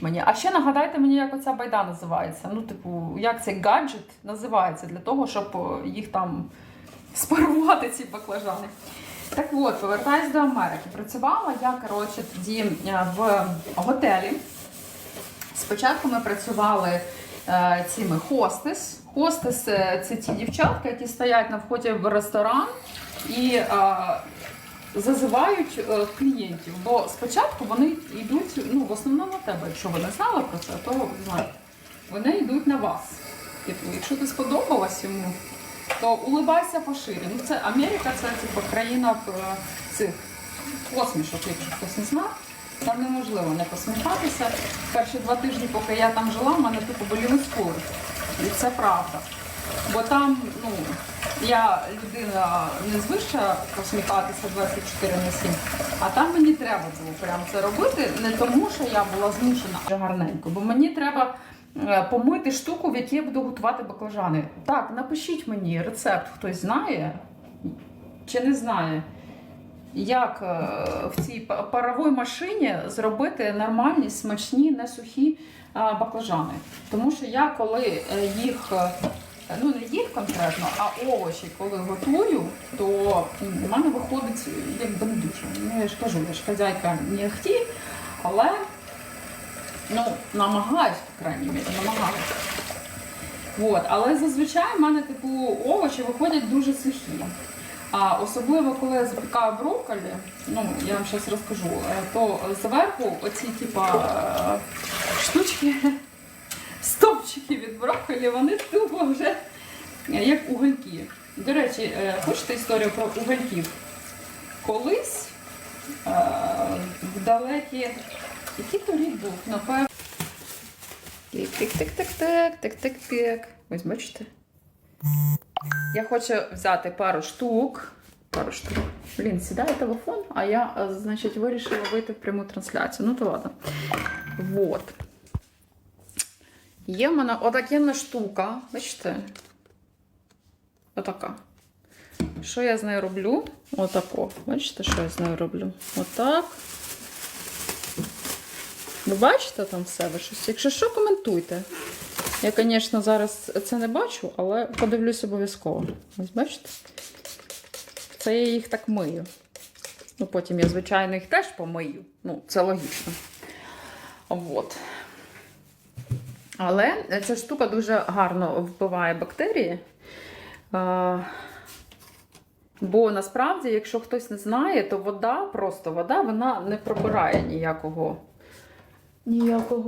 напишіть мені. А ще нагадайте мені, як оця байда називається. Ну, типу, як цей гаджет називається для того, щоб їх там спарувати, ці баклажани. Так от, повертаюсь до Америки. Працювала я, коротше, тоді е, в готелі. Спочатку ми працювали е, цими хостес. Хостес е, це ті дівчатка, які стоять на вході в ресторан і е, зазивають е, клієнтів. Бо спочатку вони йдуть, ну в основному на тебе, якщо ви не знали про це, то знаєте, вони йдуть на вас. Типу, якщо ти сподобалась йому, то улибайся поширі. Ну це Америка, це типу країна е, цих посмішок, якщо хтось не знав. Там неможливо не посміхатися. Перші два тижні, поки я там жила, в мене тупо боліли скули. І це правда. Бо там, ну, я людина не звична посміхатися 24 на 7, а там мені треба було прям це робити, не тому, що я була змушена гарненько, бо мені треба е, помити штуку, в якій я буду готувати баклажани. Так, напишіть мені рецепт, хтось знає чи не знає. Як е, в цій па- паровій машині зробити нормальні, смачні, не сухі баклажани? Тому що я коли е, їх, е, ну не їх конкретно, а овочі, коли готую, то в мене виходить як дуже. Ну я ж кажу, я ж хазяйка не ахті, але ну, намагаюсь, по крайній мірі, намагаюсь. От, але зазвичай в мене типу овочі виходять дуже сухі. А особливо коли я запікаю брокколі, ну я вам зараз розкажу, е, то зверху оці типа е, штучки, стовпчики від брокколі, вони тупо вже е, як угольки. До речі, е, хочете історію про угольків? Колись е, в далекі, який то рік був, напевно. Тик-тик-тик-тик-тик, тик-тик-тик. Ось бачите? Я хочу взяти пару штук. Пару штук. Блін, сідає телефон, а я, значить, вирішила вийти в пряму трансляцію. Ну то ладно. Вот. Є в мене отакенна штука. Бачите? Отака. Що я з нею роблю? Отако. Бачите, що я з нею роблю? Отак. Ви бачите там себе щось? Якщо що, коментуйте. Я, звісно, зараз це не бачу, але подивлюсь обов'язково. Ось бачите? Це я їх так мию. Ну, потім я, звичайно, їх теж помию. Ну, це логічно. От. Але ця штука дуже гарно вбиває бактерії. Бо насправді, якщо хтось не знає, то вода, просто вода, вона не пробирає ніякого. Ніякого